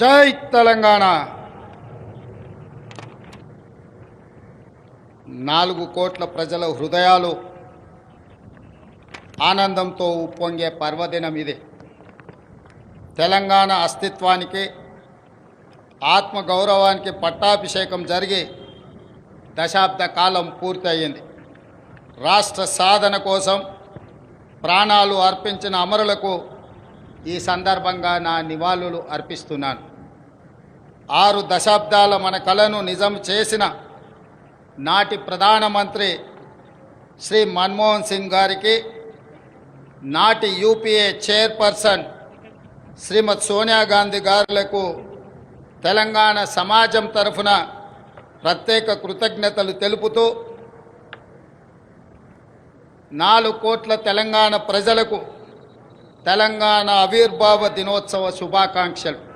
జై తెలంగాణ. నాలుగు కోట్ల ప్రజల హృదయాలు ఆనందంతో ఉప్పొంగే పర్వదినం ఇది. తెలంగాణ అస్తిత్వానికి ఆత్మగౌరవానికి పట్టాభిషేకం జరిగి దశాబ్ద కాలం పూర్తయింది. రాష్ట్ర సాధన కోసం ప్రాణాలు అర్పించిన అమరులకు ఈ సందర్భంగా నా నివాళులు అర్పిస్తున్నాను. ఆరు దశాబ్దాల మన కళను నిజం చేసిన నాటి ప్రధానమంత్రి శ్రీ మన్మోహన్ సింగ్ గారికి నాటి యూపీఏ చైర్పర్సన్ శ్రీమతి సోనియా గాంధీ గారులకు తెలంగాణ సమాజం తరఫున ప్రత్యేక కృతజ్ఞతలు తెలుపుతూ నాలుగు కోట్ల తెలంగాణ ప్రజలకు తెలంగాణ ఆవిర్భావ దినోత్సవ శుభాకాంక్షలు.